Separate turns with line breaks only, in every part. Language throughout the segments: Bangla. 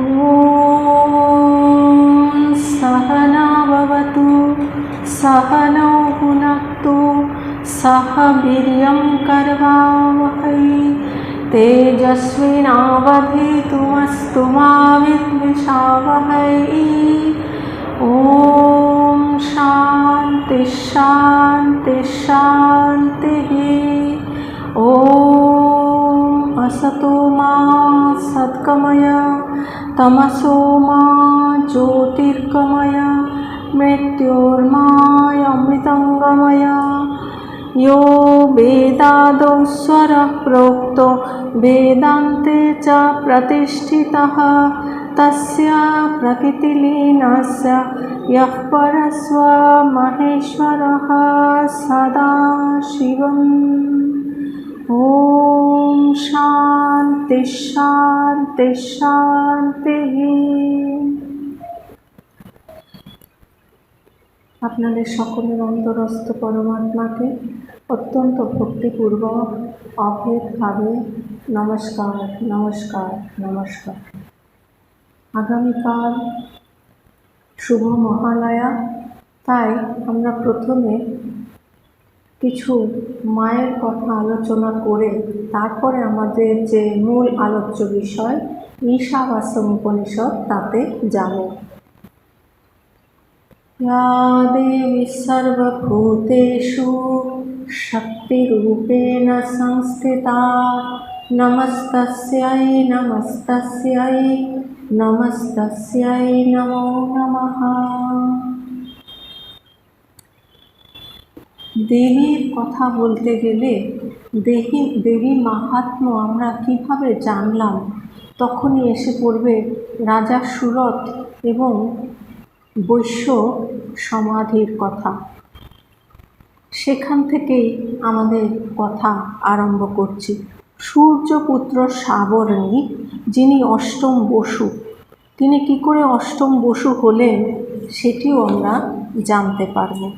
ॐ सहना भवतु सहनौ भुनक्तु सह वीर्यं करवावहै। तेजस्विनावधीतुमस्तु मा विद्विषावहै। ॐ शान्ति शान्ति, शान्तिः। ॐ असतो मा सद्गमय। तमसो मा ज्योतिर्गमय मृत्योर्मायमृतङ्गमय यो वेदादौ स्वरः प्रोक्तो वेदान्ते च प्रतिष्ठितः तस्य प्रकृतिलीनस्य यः परस्वमहेश्वरः सदा शिवम् ॐ शान्ति शान्ति শান্তিः আপনাদের সকলের অন্তরস্থ পরমাত্মাকে অত্যন্ত ভক্তিপূর্বক অভেদভাবে নমস্কার নমস্কার নমস্কার আগামীকাল শুভ মহালয়া তাই আমরা প্রথমে কিছু মায়ের কথা আলোচনা করে তারপরে আমাদের যে মূল আলোচ্য বিষয় ঈশাবাসম উপনিষদ, তাতে যাব। দেবী সর্বভূতেষু শক্তিরূপেণ সংস্থিতা। নমস্তস্যাই নমস্তস্যাই নমস্তস্যাই, নমো নমঃ। দেবীর কথা বলতে গেলে দেবী দেবীর মাহাত্ম্য আমরা কীভাবে জানলাম? তখনই এসে পড়বে রাজা সুরত এবং বৈশ্য সমাধির কথা। সেখান থেকেই আমাদের কথা আরম্ভ করছি। সূর্যপুত্র সাবর্ণী, যিনি অষ্টম বসু, তিনি কি করে অষ্টম বসু হলেন, সেটিও আমরা জানতে পারব।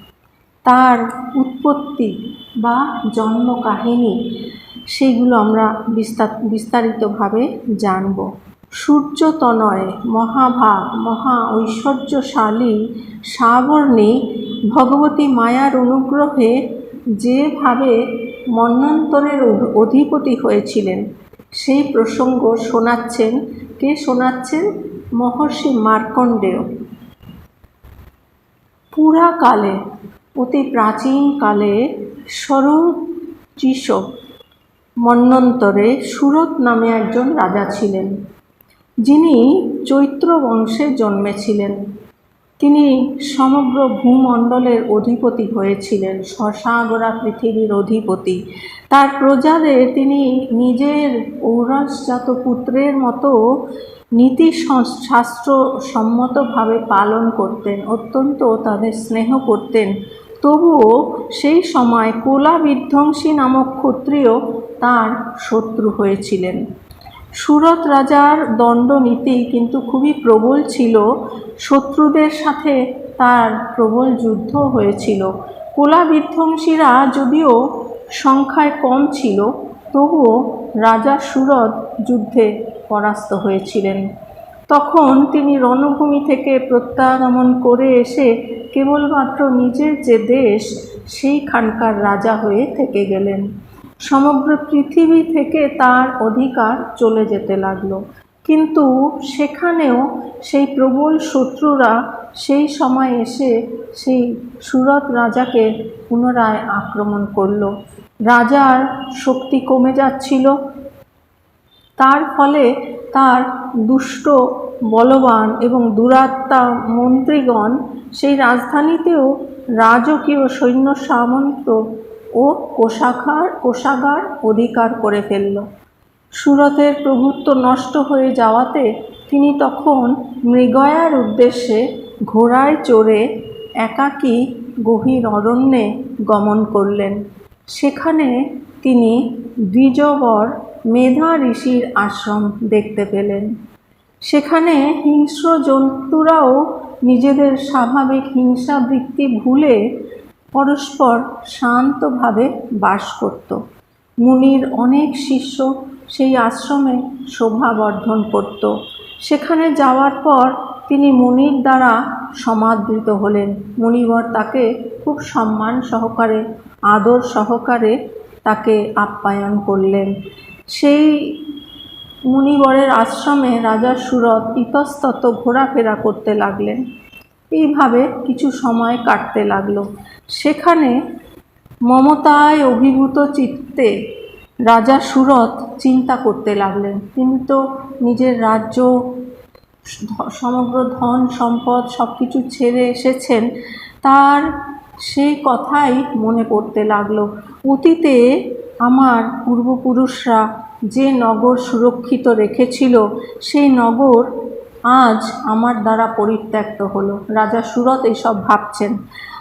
তার উৎপত্তি বা জন্ম কাহিনী, সেগুলো আমরা বিস্তার বিস্তারিতভাবে জানব। সূর্যতনয় মহাভাগ, মহা ঐশ্বর্যশালী সাবর্ণী ভগবতী মায়ার অনুগ্রহে যেভাবে মন্বন্তরের অধিপতি হয়েছিলেন, সেই প্রসঙ্গ শোনাচ্ছেন, কে শোনাচ্ছেন? মহর্ষি মার্কণ্ডেয়। পুরাকালে অতি প্রাচীনকালে সরুচিষ মন্বন্তরে সুরত নামে একজন রাজা ছিলেন, যিনি চৈত্র বংশে জন্মেছিলেন। তিনি সমগ্র ভূমণ্ডলের অধিপতি হয়েছিলেন শশাগরা পৃথিবীর অধিপতি। তার প্রজাদের তিনি নিজের ঔরসজাত পুত্রের মতো নীতি শাস্ত্র সম্মতভাবে পালন করতেন, অত্যন্ত তাদের স্নেহ করতেন। তবুও সেই সময় কোলা বিধ্বংসী নামক ক্ষত্রিয় তার শত্রু হয়েছিলেন। সুরত রাজার দণ্ডনীতি কিন্তু খুবই প্রবল ছিল। শত্রুদের সাথে তার প্রবল যুদ্ধ হয়েছিল। কোলা বিধ্বংসীরা যদিও সংখ্যায় কম ছিল, তবুও রাজা সুরত যুদ্ধে পরাস্ত হয়েছিলেন। তখন তিনি রণভূমি থেকে প্রত্যাগমন করে এসে কেবলমাত্র নিজের যে দেশ, সেইখানকার রাজা হয়ে থেকে গেলেন। সমগ্র পৃথিবী থেকে তার অধিকার চলে যেতে লাগল। কিন্তু সেখানেও সেই প্রবল শত্রুরা সেই সময় এসে সেই সুরত রাজাকে পুনরায় আক্রমণ করল। রাজার শক্তি কমে যাচ্ছিল তার ফলে তার দুষ্ট, বলবান এবং দুরাত্মা মন্ত্রীগণ সেই রাজধানীতেও রাজকীয় সৈন্য সামন্ত ও কোষাগার কোষাগার অধিকার করে ফেলল। সুরতের প্রভুত্ব নষ্ট হয়ে যাওয়াতে তিনি তখন মৃগয়ার উদ্দেশ্যে ঘোড়ায় চড়ে একাকী গভীর অরণ্যে গমন করলেন। সেখানে তিনি দ্বিজবর মেধা ঋষির আশ্রম দেখতে পেলেন। সেখানে হিংস্র জন্তুরাও নিজেদের স্বাভাবিক হিংসাবৃত্তি ভুলে পরস্পর শান্তভাবে বাস করত। মুনির অনেক শিষ্য সেই আশ্রমে শোভাবর্ধন করত। সেখানে যাওয়ার পর তিনি মুনির দ্বারা সমাদৃত হলেন। মুনিবর তাকে খুব সম্মান সহকারে, আদর সহকারে তাকে আপ্যায়ন করলেন। সেই মুনিবরের আশ্রমে রাজা সুরত ইতস্তত ঘোরাফেরা করতে লাগলেন। এইভাবে কিছু সময় কাটতে লাগল। সেখানে মমতায় অভিভূত চিত্তে রাজা সুরত চিন্তা করতে লাগলেন। তিনি তো নিজের রাজ্য, সমগ্র ধন, সম্পদ সব কিছু ছেড়ে এসেছেন, তার সেই কথাই মনে পড়তে লাগল। অতীতে আমার পূর্বপুরুষরা যে নগর সুরক্ষিত রেখেছিল, সেই নগর আজ আমার দ্বারা পরিত্যক্ত হলো। রাজা সুরত এইসব ভাবছেন।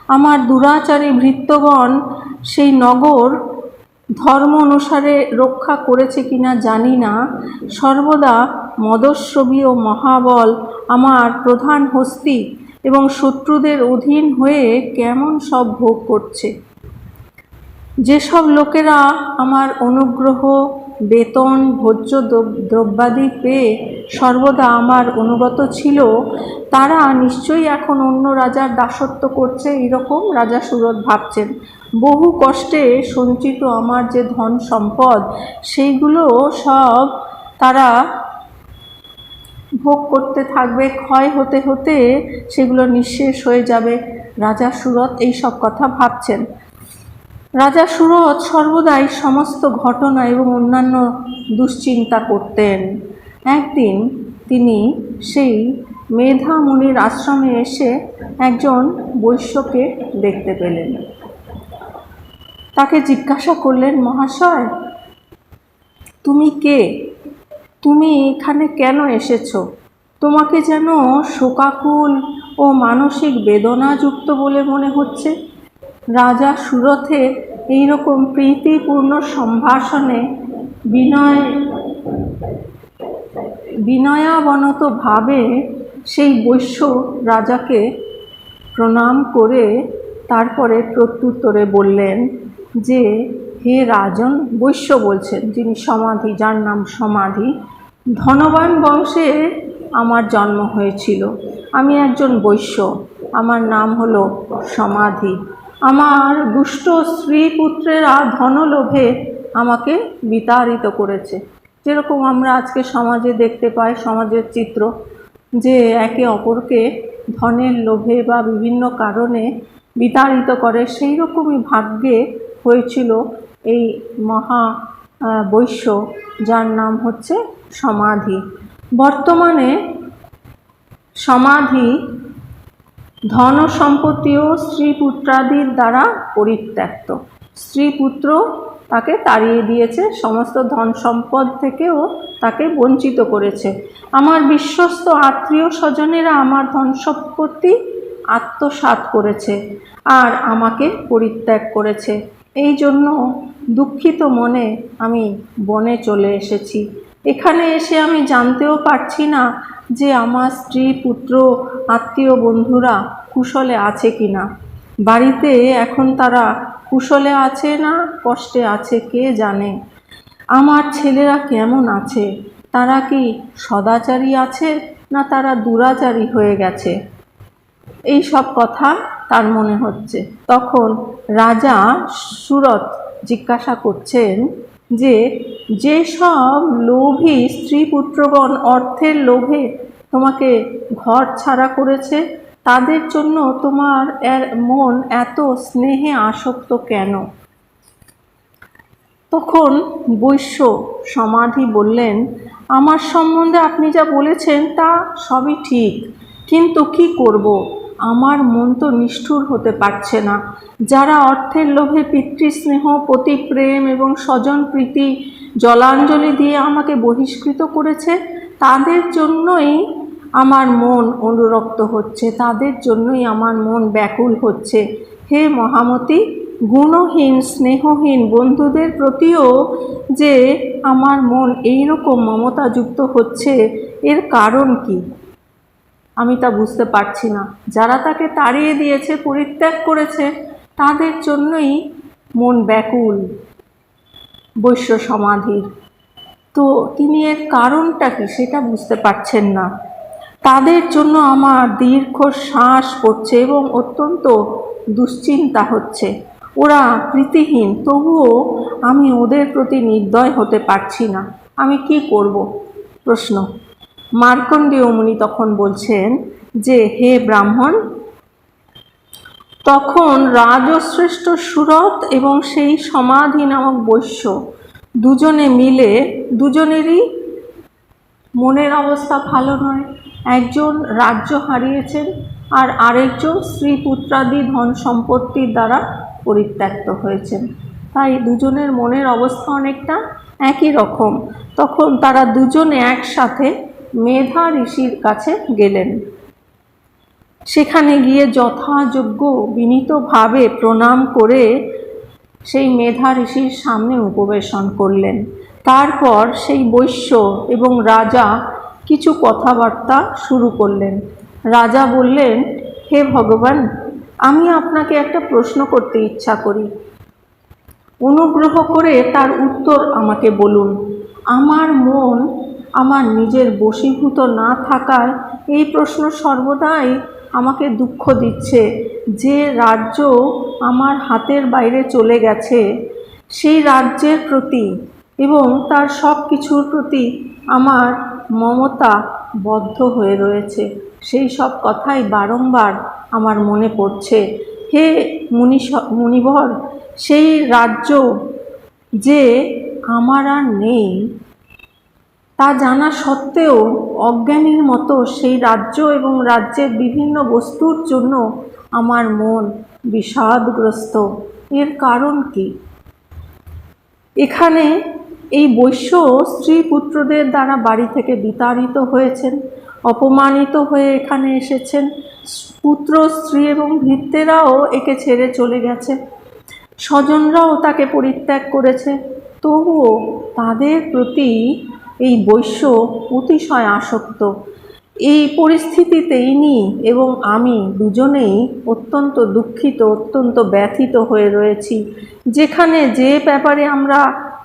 আমার দুরাচারী ভৃত্যগণ সেই নগর ধর্ম অনুসারে রক্ষা করেছে কিনা জানি না। সর্বদা মদস্বী ও মহাবল আমার প্রধান হস্তি এবং শত্রুদের অধীন হয়ে কেমন সব ভোগ করছে। যেসব লোকেরা আমার অনুগ্রহ, বেতন, ভোজ্য দ্রব্যাদি পেয়ে সর্বদা আমার অনুগত ছিল, তারা নিশ্চয়ই এখন অন্য রাজার দাসত্ব করছে এরকম রাজা সুরত ভাবছেন। বহু কষ্টে সঞ্চিত আমার যে ধন সম্পদ, সেইগুলো সব তারা ভোগ করতে থাকবে, ক্ষয় হতে হতে সেগুলো নিঃশেষ হয়ে যাবে। রাজা সুরত এই সব কথা ভাবছেন। রাজা সুরত সর্বদাই সমস্ত ঘটনা এবং অন্যান্য দুশ্চিন্তা করতেন। একদিন তিনি সেই মেধা মুনির আশ্রমে এসে একজন বৈশ্যকে দেখতে পেলেন। তাকে জিজ্ঞাসা করলেন, মহাশয়, তুমি কে? তুমি এখানে কেন এসেছ? তোমাকে যেন শোকাকুল ও মানসিক বেদনাযুক্ত বলে মনে হচ্ছে? রাজা সুরথের এইরকম প্রীতিপূর্ণ সম্ভাষণে বিনয়, বিনয়াবনত ভাবে সেই বৈশ্য রাজাকে প্রণাম করে তারপরে প্রত্যুত্তরে বললেন যে, হে রাজন, বৈশ্য বলছেন, যিনি সমাধি, যার নাম সমাধি, ধনবান বংশে আমার জন্ম হয়েছিল। আমি একজন বৈশ্য, আমার নাম হলো সমাধি। আমার দুষ্ট স্ত্রী পুত্রেরা ধনলোভে আমাকে বিতাড়িত করেছে। যেরকম আমরা আজকে সমাজে দেখতে পাই, সমাজের চিত্র, যে একে অপরকে ধনের লোভে বা বিভিন্ন কারণে বিতাড়িত করে সেই রকমই ভাগ্যে হয়েছিল এই মহা বৈশ্য, যার নাম হচ্ছে সমাধি। বর্তমানে সমাধি ধন সম্পত্তিও স্ত্রী পুত্রাদির দ্বারা পরিত্যক্ত। স্ত্রী পুত্র তাকে তাড়িয়ে দিয়েছে, সমস্ত ধন সম্পদ থেকেও তাকে বঞ্চিত করেছে। আমার বিশ্বস্ত আত্মীয় স্বজনেরা আমার ধন সম্পত্তি আত্মসাৎ করেছে আর আমাকে পরিত্যাগ করেছে। এই জন্য দুঃখিত মনে আমি বনে চলে এসেছি। এখানে এসে আমি জানতেও পারছি না যে আমার স্ত্রী, পুত্র, আত্মীয় বন্ধুরা কুশলে আছে কি না বাড়িতে এখন তারা কুশলে আছে না, কষ্টে আছে কে জানে। আমার ছেলেরা কেমন আছে? তারা কি সদাচারী আছে না তারা দুরাচারী হয়ে গেছে? এই সব কথা তার মনে হচ্ছে। তখন রাজা সুরত জিজ্ঞাসা করছেন যে যেসব লোভী স্ত্রী পুত্রগণ অর্থের লোভে তোমাকে ঘর ছাড়া করেছে, তাদের জন্য তোমার মন এত স্নেহে আসক্ত কেন? তখন বৈশ্য সমাধি বললেন, আমার সম্বন্ধে আপনি যা বলেছেন তা সবই ঠিক, কিন্তু কি করব? আমার মন তো নিষ্ঠুর হতে পারছে না। যারা অর্থের লোভে পিতৃস্নেহ, পতিপ্রেম এবং স্বজন প্রীতি, জলাঞ্জলি দিয়ে আমাকে বহিষ্কৃত করেছে, তাদের জন্যই আমার মন অনুরক্ত হচ্ছে, তাদের জন্যই আমার মন ব্যাকুল হচ্ছে। হে মহামতি, গুণহীন, স্নেহহীন বন্ধুদের প্রতিও যে আমার মন এইরকম মমতাযুক্ত হচ্ছে, এর কারণ কি? আমি তা বুঝতে পারছি না। যারা তাকে তাড়িয়ে দিয়েছে, পরিত্যাগ করেছে, তাদের জন্যই মন ব্যাকুল, বৈশ্য সমাধির। তো তিনি এর কারণটা কি সেটা বুঝতে পারছেন না। তাদের জন্য আমার দীর্ঘ শ্বাস পড়ছে এবং অত্যন্ত দুশ্চিন্তা হচ্ছে। ওরা প্রীতিহীন, তবুও আমি ওদের প্রতি নির্দয় হতে পারছি না। আমি কি করব? প্রশ্ন। মার্কণ্ডেয় মুনি তখন বলছেন যে, হে ব্রাহ্মণ, তখন রাজশ্রেষ্ঠ সুরত এবং সেই সমাধি নামক বৈশ্য দুজনে মিলে, দুজনেরই মনের অবস্থা ভালো নয়। একজন রাজ্য হারিয়েছেন আর আরেকজন স্ত্রী পুত্রাদি ধন সম্পত্তির দ্বারা পরিত্যক্ত হয়েছেন। তাই দুজনের মনের অবস্থা অনেকটা একই রকম। তখন তারা দুজনে একসাথে মেধা ঋষির কাছে গেলেন। সেখানে গিয়ে যথাযোগ্য বিনীতভাবে প্রণাম করে সেই মেধা ঋষির সামনে উপবেশন করলেন। তারপর সেই বৈশ্য এবং রাজা কিছু কথাবার্তা শুরু করলেন। রাজা বললেন, হে ভগবান, আমি আপনাকে একটা প্রশ্ন করতে ইচ্ছা করি। অনুগ্রহ করে তার উত্তর আমাকে বলুন। আমার মন আমার নিজের বশীভূত না থাকায় এই প্রশ্ন সর্বদাই আমাকে দুঃখ দিচ্ছে। যে রাজ্য আমার হাতের বাইরে চলে গেছে, সেই রাজ্যের প্রতি এবং তার সব কিছুর প্রতি আমার মমতা বদ্ধ হয়ে রয়েছে। সেই সব কথাই বারংবার আমার মনে পড়ছে। হে মুনি মুনিবর, সেই রাজ্য যে আমার আর নেই তা জানা সত্ত্বেও অজ্ঞানীর মতো সেই রাজ্য এবং রাজ্যের বিভিন্ন বস্তুর জন্য আমার মন বিষাদগ্রস্ত। এর কারণ কি? এখানে এই বৈশ্য স্ত্রী পুত্রদের দ্বারা বাড়ি থেকে বিতাড়িত হয়েছেন, অপমানিত হয়ে এখানে এসেছেন, পুত্র, স্ত্রী এবং ভৃত্যেরাও একে ছেড়ে চলে গেছে। স্বজনরাও তাকে পরিত্যাগ করেছে। তবুও তাদের প্রতি এই বৈশ্য অতিশয় আসক্ত। এই পরিস্থিতিতে ইনি এবং আমি দুজনেই অত্যন্ত দুঃখিত, অত্যন্ত ব্যথিত হয়ে রয়েছি, যেখানে যে ব্যাপারে আমরা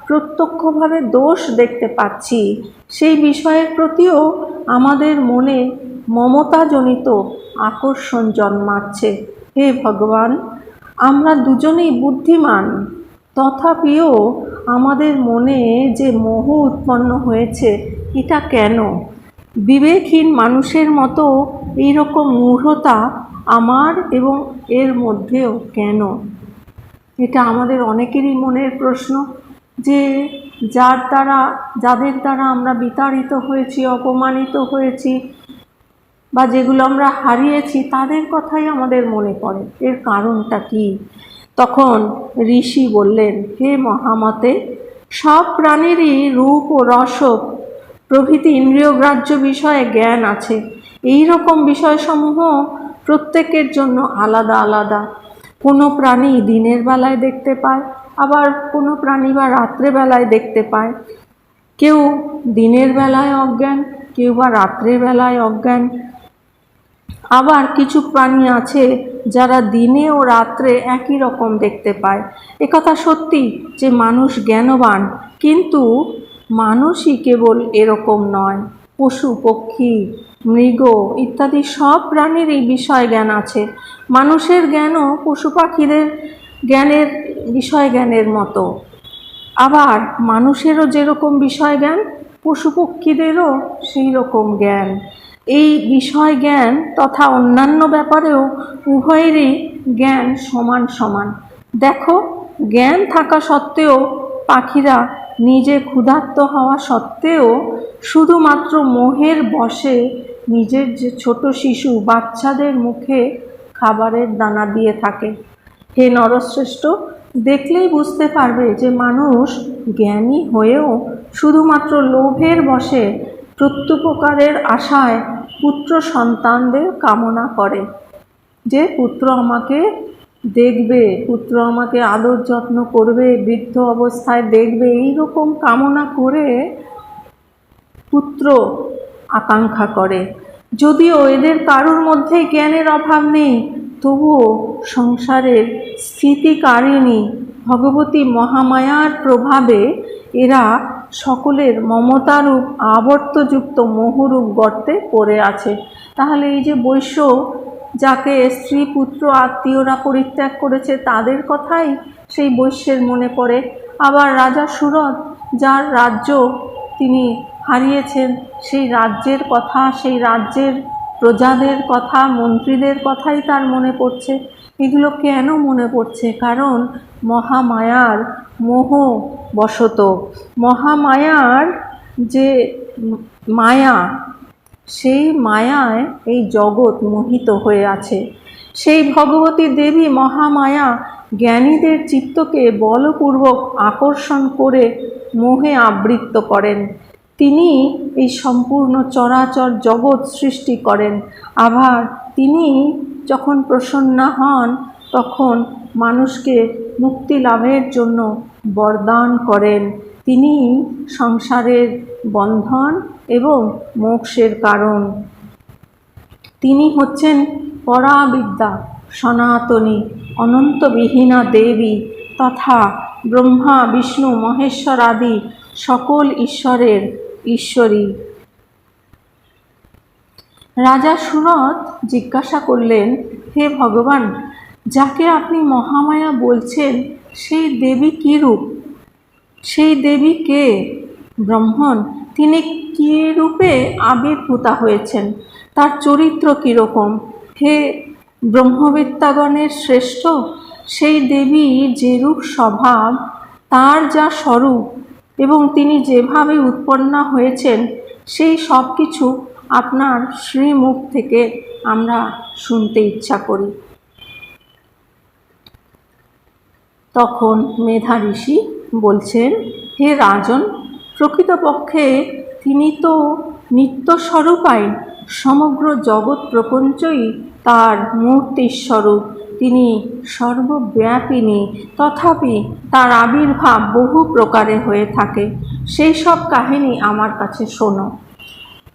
প্রত্যক্ষভাবে দোষ দেখতে পাচ্ছি, সেই বিষয়ের প্রতিও আমাদের মনে মমতাজনিত আকর্ষণ জন্মাচ্ছে। হে ভগবান, আমরা দুজনেই বুদ্ধিমান তথাপিও আমাদের মনে যে মোহ উৎপন্ন হয়েছে, এটা কেন? বিবেকহীন মানুষের মতো এইরকম মূঢ়তা আমার এবং এর মধ্যেও কেন? এটা আমাদের অনেকেরই মনের প্রশ্ন যে যার দ্বারা, যাদের দ্বারা আমরা বিতাড়িত হয়েছি, অপমানিত হয়েছি বা যেগুলো আমরা হারিয়েছি, তাদের কথাই আমাদের মনে পড়ে। এর কারণটা কি? তখন ঋষি বললেন, হে মহামতে, সব প্রাণীরই রূপ ও রস প্রভৃতি ইন্দ্রিয়গ্রাহ্য বিষয়ে জ্ঞান আছে। এই রকম বিষয়সমূহ প্রত্যেকের জন্য আলাদা আলাদা। কোনো প্রাণী দিনের বেলায় দেখতে পায়, আবার কোনো প্রাণী বা রাত্রেবেলায় দেখতে পায়। কেউ দিনের বেলায় অজ্ঞান, কেউ বা রাত্রের বেলায় অজ্ঞান। আবার কিছু প্রাণী আছে যারা দিনে ও রাত্রে একই রকম দেখতে পায়। একথা সত্যি যে মানুষ জ্ঞানবান, কিন্তু মানুষই কেবল এরকম নয়। পশু, পক্ষী, মৃগ ইত্যাদি সব প্রাণীর এই বিষয় জ্ঞান আছে। মানুষের জ্ঞানও পশু পাখিদের জ্ঞানের বিষয় জ্ঞানের মতো। আবার মানুষেরও যেরকম বিষয় জ্ঞান, পশু পক্ষীদেরও সেই রকম জ্ঞান। এই বিষয় জ্ঞান তথা অন্যান্য ব্যাপারেও উভয়েরই জ্ঞান সমান সমান। দেখো, জ্ঞান থাকা সত্ত্বেও পাখিরা নিজে ক্ষুধার্ত হওয়া সত্ত্বেও শুধুমাত্র মোহের বশে নিজের যে ছোট শিশু বাচ্চাদের মুখে খাবারের দানা দিয়ে থাকে। হে নরশ্রেষ্ঠ, দেখলেই বুঝতে পারবে যে মানুষ জ্ঞানী হয়েও শুধুমাত্র লোভের বশে প্রত্যুপকারের আশায় পুত্র সন্তানদের কামনা করে। যে পুত্র আমাকে দেখবে, পুত্র আমাকে আদর যত্ন করবে, বৃদ্ধ অবস্থায় দেখবে এই রকম কামনা করে পুত্র আকাঙ্ক্ষা করে। যদিও এদের কারোর মধ্যে জ্ঞানের অভাব নেই, তবুও সংসারের স্থিতিকারিণী ভগবতী মহামায়ার প্রভাবে এরা সকলের মমতারূপ আবর্তযুক্ত মোহরূপ গর্তে পড়ে আছে। তাহলে এই যে বৈশ্য, যাকে স্ত্রী, পুত্র, আত্মীয়রা পরিত্যাগ করেছে, তাদের কথাই সেই বৈশ্যের মনে পড়ে। আবার রাজা সুরত যার রাজ্য তিনি হারিয়েছেন, সেই রাজ্যের কথা, সেই রাজ্যের প্রজাদের কথা, মন্ত্রীদের কথাই তার মনে পড়ছে। এগুলো কেন মনে পড়ছে? কারণ মহামায়ার মোহ বশত। মহামায়ার যে মায়া, সেই মায়ায় এই জগৎ মোহিত হয়ে আছে। সেই ভগবতী দেবী মহামায়া জ্ঞানীদের চিত্তকে বলপূর্বক আকর্ষণ করে মোহে আবৃত্ত করেন। তিনি এই সম্পূর্ণ চরাচর জগৎ সৃষ্টি করেন। আবার তিনি যখন প্রসন্ন হন তখন মানুষকে মুক্তি লাভের জন্য বরদান করেন। তিনি সংসারের বন্ধন এবং মোক্ষের কারণ। তিনি হচ্ছেন পরাবিদ্যা, সনাতনী, অনন্তবিহীনা দেবী তথা ব্রহ্মা, বিষ্ণু, মহেশ্বর আদি সকল ঈশ্বরের ঈশ্বরী। রাজা সুরত জিজ্ঞাসা করলেন, হে ভগবান যাকে আপনি মহামায়া বলছেন, সেই দেবী কী রূপ? সেই দেবী কে? ব্রহ্মণ, তিনি কী রূপে আবির্ভূতা হয়েছেন? তার চরিত্র কীরকম হে ব্রহ্মবেত্তাগণের শ্রেষ্ঠ, সেই দেবী যেরূপ স্বভাব, তার যা স্বরূপ, এবং তিনি যেভাবে উৎপন্না হয়েছেন, সেই সব কিছু আপনার শ্রীমুখ থেকে আমরা শুনতে ইচ্ছা করি। তখন মেধা ঋষি বলছেন, হে রাজন, প্রকৃতপক্ষে তিনি তো নিত্যস্বরূপাই সমগ্র জগৎ প্রপঞ্চই তার মূর্তির স্বরূপ তিনি সর্বব্যাপিনী তথাপি তার আবির্ভাব বহু প্রকারে হয়ে থাকে। সেই সব কাহিনী আমার কাছে শোনো।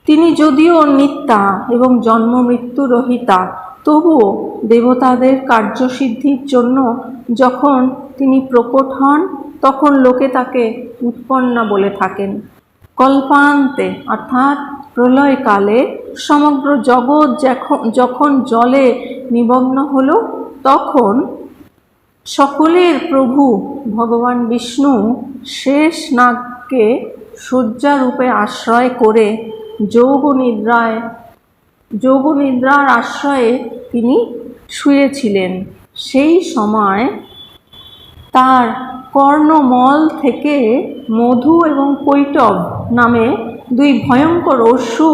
তিনি যদিও নিত্যা এবং জন্ম মৃত্যু রহিতা তবুও দেবতাদের কার্যসিদ্ধির জন্য যখন তিনি প্রকট হন, তখন লোকে তাকে উৎপন্না বলে থাকেন। কল্পান্তে, অর্থাৎ প্রলয়কালে, সমগ্র জগৎ যখন জলে নিমগ্ন হলো, তখন সকলের প্রভু ভগবান বিষ্ণু শেষ নাগকে শয্যারূপে আশ্রয় করে যোগ নিদ্রায় যোগ নিদ্রার আশ্রয়ে তিনি শুয়েছিলেন। সেই সময় তার কর্ণমল থেকে মধু এবং কৈটব নামে দুই ভয়ঙ্কর অসু,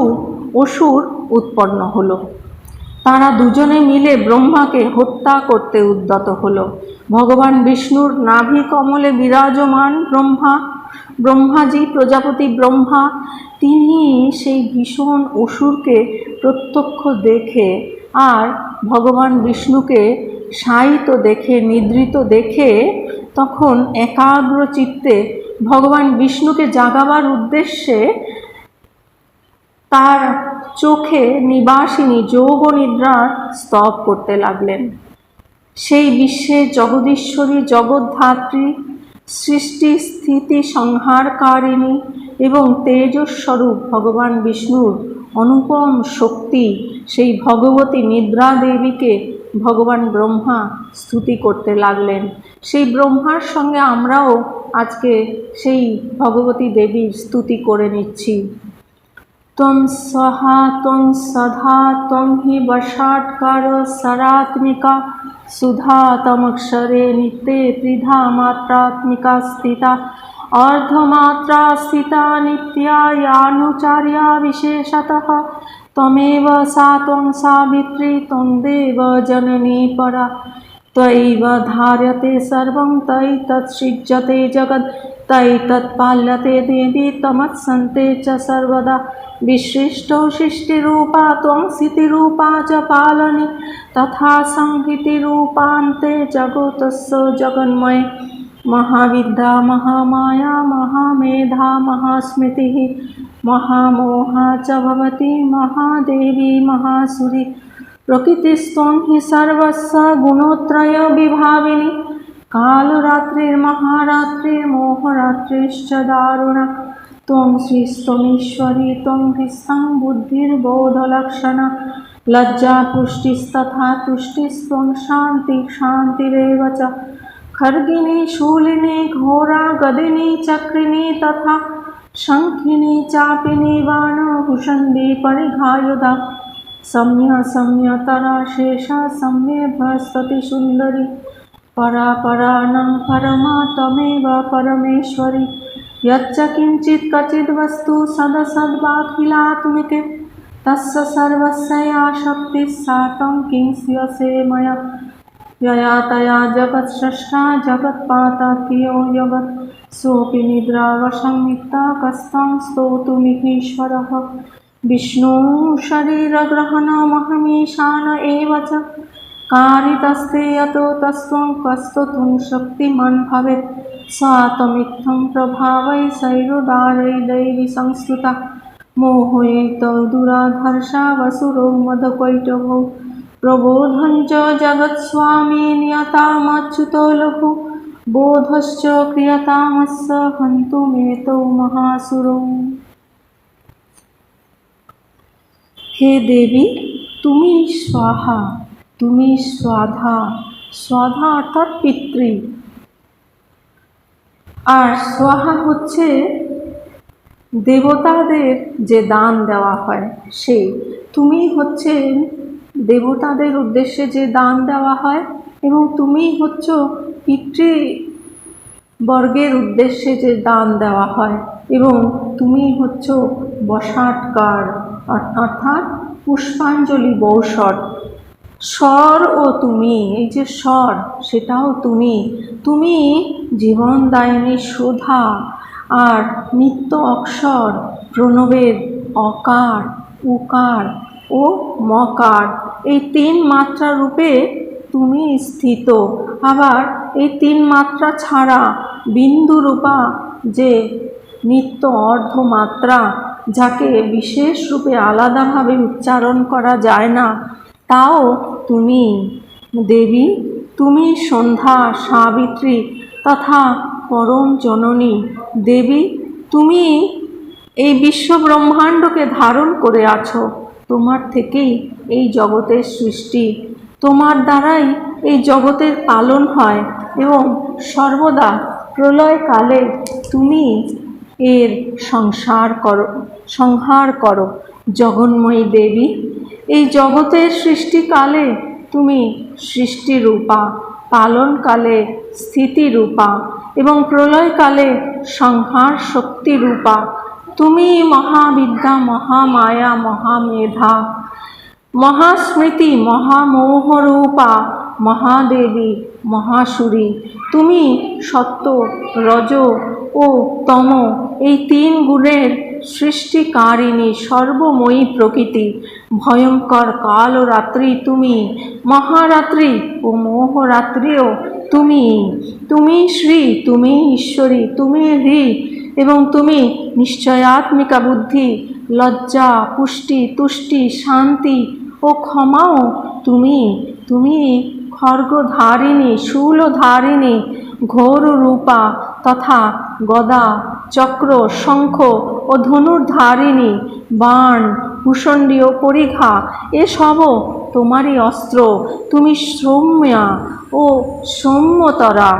অসুর উৎপন্ন হলো। তারা দুজনে মিলে ব্রহ্মাকে হত্যা করতে উদ্যত হল। ভগবান বিষ্ণুর নাভি কমলে বিরাজমান ব্রহ্মা, ব্রহ্মাজি প্রজাপতি ব্রহ্মা, তিনি সেই ভীষণ অসুরকে প্রত্যক্ষ দেখে আর ভগবান বিষ্ণুকে শায়িত দেখে, নিদ্রিত দেখে তখন একাগ্র চিত্তে ভগবান বিষ্ণুকে জাগাবার উদ্দেশ্যে তার চোখে নিবাসিনী যোগ নিদ্রার স্তব করতে লাগলেন। সেই বিশ্বে জগদীশ্বরী, জগদ্ধাত্রী, সৃষ্টি স্থিতি সংহারকারিণী এবং তেজস্বরূপ ভগবান বিষ্ণুর অনুপম শক্তি, সেই ভগবতী নিদ্রা দেবীকে ভগবান ব্রহ্মা স্তুতি করতে লাগলেন। সেই ব্রহ্মার সঙ্গে আমরাও আজকে সেই ভগবতী দেবীর স্তুতি করে নিচ্ছি। তম সহা তম সধা তম হি বসাটকার সরাত্মিকা সুধা তমক্ষরে নিত্যে ত্রিধা মাত্রাত্মিকা স্থিতা। अर्धमात्रा स्थिता नित्या यानुचार्या विशेषतः त्वमेव सा त्वं सावित्री त्वं देवजननी परा त्वयैव धार्यते सर्वं तैतत्सृज्यते जगत् तैतत्पाल्यते देवी तमत्सन्ते च सर्वदा विशिष्टो सृष्टिरूपा त्वं स्थितिरूपा च पालने तथा संहितिरूपान्ते जगतस्य जगन्मये महाविद्या महामाया महामेधा महास्मृतिः महामोहा च भवति महादेवी महासुरी प्रकृतिस्त्वं हि सर्वस्य गुणोत्रयविभाविनी कालरात्रिर्महारात्रिर्मोहरात्रिश्च दारुणा त्वं श्रीस्त्वमीश्वरी त्वं हृस्तं बुद्धिर्बोधलक्षणा लज्जा पुष्टिस्तथा तुष्टिस्त्वं शान्ति शान्तिरेव च ખડગીને शूलिनी, घोरा, गदिनी चक्रिनी तथा शंखिनी चापिनी बाण ભૂષંદે પરિઘાયુધા सम्य सम्यतरा शेषा सम्य भस्वती सुंदरी परा पराणं परमा तमेव परमेश्वरी। यच्च किंचित कचिद वस्तु क्वचिद्वस्तु सदसद्वाखिलात्मिके तस्य सर्वस्य या शक्तिः सा तं किं मया। यया तया जगत्स्रष्टा जगत्पातकीयो जगत् सोऽपि निद्रावसंयुक्ता कस्तं स्तोतुमिहीश्वरः। विष्णु शरीरग्रहणमहमीशान एव च। कारितस्ते यतो तस्त्वं कस्तुं शक्तिमान् भवेत्। सा प्रभावैः संस्तुता। मोहयैतौ दुराधर्षा वसुरो मदकैटभौ প্রবোধঞ্চ জগৎস্বামী নিয়তামচ্যুত লঘু বোধশ্চ ক্রিয়তামস্য হন্তু মেতৌ মহাসুর। হে দেবী, তুমি স্বাহা, তুমি স্বাধা স্বাধা অর্থাৎ পিতৃ। আর স্বাহা হচ্ছে দেবতাদের যে দান দেওয়া হয় সে তুমি হচ্ছে দেবতাদের উদ্দেশ্যে যে দান দেওয়া হয় এবং তুমি হচ্ছ পিতৃ বর্গের উদ্দেশ্যে যে দান দেওয়া হয় এবং তুমি হচ্ছ বসাটকার অর্থাৎ পুষ্পাঞ্জলি বৌষট স্বর ও তুমি, এই যে স্বর, সেটাও তুমি। তুমি জীবনদায়িনী সুধা আর নিত্য অক্ষর প্রণবের অকার, উকার। ও মকার। এই তিন মাত্রা রূপে তুমি স্থিত। আবার এই তিন মাত্রা ছাড়া বিন্দু রূপা যে নিত্য অর্ধমাত্রা যাকে বিশেষ রূপে আলাদাভাবে উচ্চারণ করা যায় না, তাও তুমি দেবী, তুমি সন্ধ্যা সাবিত্রী তথা পরম জননী দেবী, তুমি এই বিশ্ব ব্রহ্মাণ্ডকে ধারণ করে আছো। তোমার থেকেই এই জগতের সৃষ্টি। তোমার দ্বারাই এই জগতের পালন হয় এবং সর্বদা প্রলয়কালে তুমি এর সংসার করো, সংহার করো, জগন্ময়ী দেবী। এই জগতের সৃষ্টিকালে তুমি সৃষ্টিরূপা, পালনকালে স্থিতিরূপা এবং প্রলয়কালে সংহার শক্তিরূপা। তুমি মহাবিদ্যা, মহামায়া, মহামেধা, মহাস্মৃতি, মহামোহরূপা, মহাদেবী, মহাসুরী। তুমি সত্য, রজ ও তম। এই তিন গুণের সৃষ্টিকারিণী, সর্বময়ী প্রকৃতি। ভয়ঙ্কর কাল ও রাত্রি তুমি, মহারাত্রি ও মোহরাত্রিও তুমি। তুমি শ্রী, তুমি ঈশ্বরী, তুমি হৃ এবং তুমি নিশ্চয়াত্মিকা বুদ্ধি, লজ্জা, পুষ্টি, তুষ্টি, শান্তি ও ক্ষমাও তুমি তুমি খর্গধারিণী, শূলধারিণী ঘোর রূপা তথা গদা, চক্র, শঙ্খ ও ধনুর্ধারিণী, বাণ, ভূষণ্ডী ও পরিঘা এসবও তোমারই অস্ত্র। তুমি সৌম্যা ও সৌম্যতরা।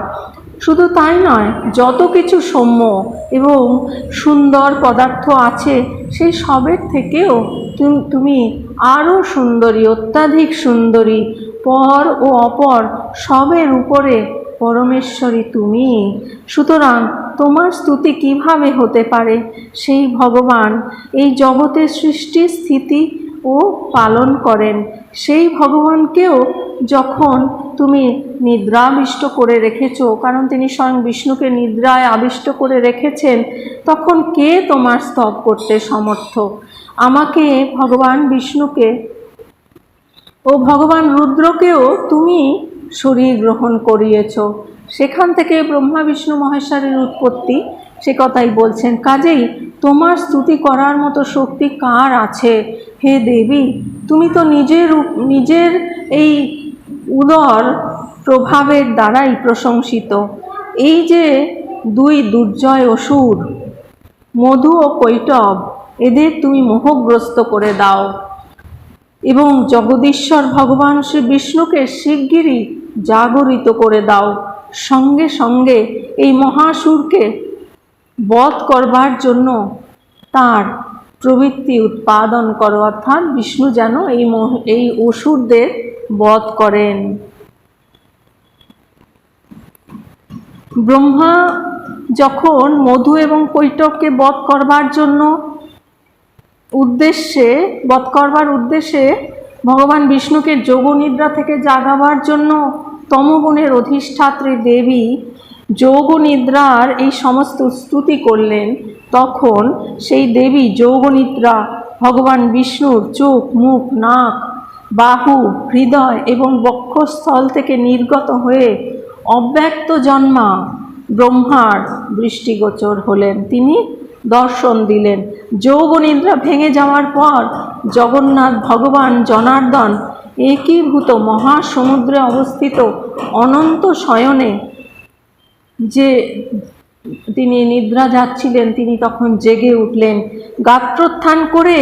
শুধু তাই নয়, যত কিছু সৌম্য এবং সুন্দর পদার্থ আছে, সেই সবের থেকেও তুম- আরও সুন্দরী, অত্যাধিক সুন্দরী, পর ও অপর সবের উপরে পরমেশ্বরী তুমি। সুতরাং তোমার স্তুতি কীভাবে হতে পারে? সেই ভগবান এই জগতের সৃষ্টি স্থিতি ও পালন করেন। সেই ভগবানকেও যখন তুমি নিদ্রাবিষ্ট করে রেখেছ, কারণ তিনি স্বয়ং বিষ্ণুকে নিদ্রায় আবিষ্ট করে রেখেছেন, তখন কে তোমার স্তব করতে সমর্থ? আমাকে ভগবান বিষ্ণুকে ও ভগবান রুদ্রকেও তুমি শরীর গ্রহণ করিয়েছ। সেখান থেকে ব্রহ্মা, বিষ্ণু, মহেশ্বরের উৎপত্তি। সে কথাই বলছেন, কাজেই তোমার স্তুতি করার মতো শক্তি কার আছে? হে দেবী, তুমি তো নিজের নিজের এই উদর প্রভাবের দ্বারাই প্রশংসিত। এই যে দুই দুর্জয় অসুর, মধু ও কৈটব, এদের তুমি মোহগ্রস্ত করে দাও। এবং জগদীশ্বর ভগবান শ্রী বিষ্ণুকে শিগগিরই জাগরিত করে দাও। সঙ্গে সঙ্গে এই মহাসুরকে বধ করবার জন্য তার প্রবৃত্তি উৎপাদন করো। অর্থাৎ বিষ্ণু যেন এই এই অসুরদের বধ করেন। ব্রহ্মা যখন মধু এবং কৈটবকে বধ করবার জন্য উদ্দেশ্যে, বধ করবার উদ্দেশ্যে ভগবান বিষ্ণুকে যোগনিদ্রা থেকে জাগাবার জন্য তমগুণের অধিষ্ঠাত্রী দেবী যোগনিদ্রার এই সমস্ত স্তুতি করলেন, তখন সেই দেবী যোগনিদ্রা, ভগবান বিষ্ণুর চোখ, মুখ, নাক, বাহু, হৃদয় এবং বক্ষস্থল থেকে নির্গত হয়ে অব্যক্ত জন্মা ব্রহ্মার দৃষ্টিগোচর হলেন। তিনি দর্শন দিলেন। যৌবনিদ্রা ভেঙে যাওয়ার পর জগন্নাথ ভগবান জনার্দন, একীভূত মহাসমুদ্রে অবস্থিত অনন্ত শয়নে যে তিনি নিদ্রা যাচ্ছিলেন, তিনি তখন জেগে উঠলেন, গাত্রোত্থান করে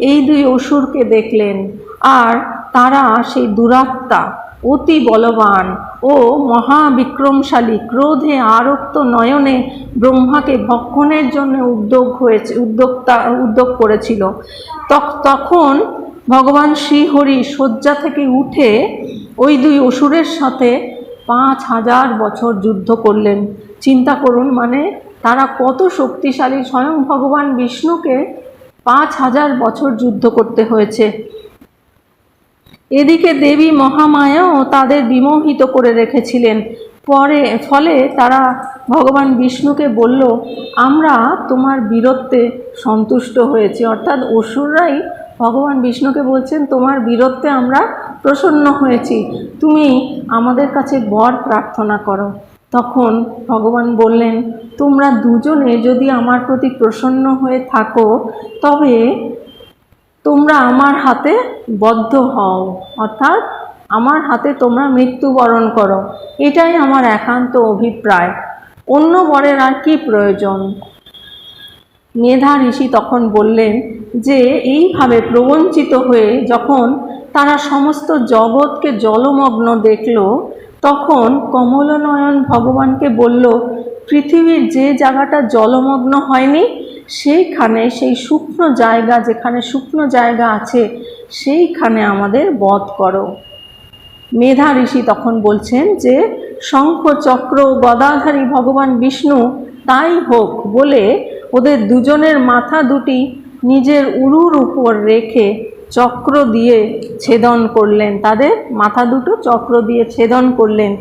এই দুই অসুরকে দেখলেন। আর তারা সেই দুরাত্মা, অতি বলবান ও মহাবিক্রমশালী, ক্রোধে আরক্ত নয়নে ব্রহ্মাকে ভক্ষণের জন্য উদ্যোগ হয়েছে, উদ্যোক্তা, উদ্যোগ করেছিল। তখ- তখন ভগবান শ্রীহরি শয্যা থেকে উঠে ওই দুই অসুরের সাথে পাঁচ হাজার বছর যুদ্ধ করলেন। চিন্তা করুন মানে তারা কত শক্তিশালী স্বয়ং ভগবান বিষ্ণুকে পাঁচ হাজার বছর যুদ্ধ করতে হয়েছে। এদিকে দেবী মহামায়াও তাদের বিমোহিত করে রেখেছিলেন। পরে, ফলে তারা ভগবান বিষ্ণুকে বলল, আমরা তোমার বীরত্বে সন্তুষ্ট হয়েছি। অর্থাৎ অসুররাই ভগবান বিষ্ণুকে বলছেন, তোমার বীরত্বে আমরা প্রসন্ন হয়েছি। তুমি আমাদের কাছে বর প্রার্থনা করো। তখন ভগবান বললেন, তোমরা দুজনে যদি আমার প্রতি প্রসন্ন হয়ে থাকো, তবে তোমরা আমার হাতে বদ্ধ হও। অর্থাৎ আমার হাতে তোমরা মৃত্যুবরণ করো। এটাই আমার একান্ত অভিপ্রায়। অন্য বরের আর কি প্রয়োজন? মেধা ঋষি তখন বললেন যে, এইভাবে প্রবঞ্চিত হয়ে যখন তারা সমস্ত জগৎকে জলমগ্ন দেখল, তখন কমলনয়ন ভগবানকে বলল, পৃথিবীর যে জায়গাটা জলমগ্ন হয়নি, সেইখানে সেই শুকনো জায়গা যেখানে শুকনো জায়গা আছে, সেইখানে আমাদের বধ করো। মেধা ঋষি তখন বলছেন যে শঙ্খ চক্র গদাধারী ভগবান বিষ্ণু তাই হোক বলে ওদের দুজনের মাথা দুটি নিজের উরুর উপর রেখে চক্র দিয়ে ছেদন করলেন। তাদের মাথা দুটো চক্র দিয়ে ছেদন করলেন।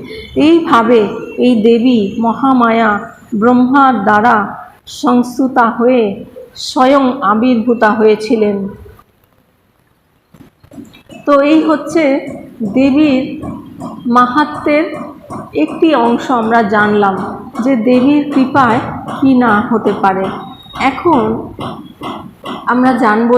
এইভাবে এই দেবী মহামায়া ব্রহ্মার দ্বারা সংস্তুতা হয়ে স্বয়ং আবির্ভূতা হয়েছিলেন। তো এই হচ্ছে দেবীর মাহাত্মের একটি অংশ আমরা জানলাম যে দেবীর কৃপায় কি না হতে পারে। এখন আমরা জানব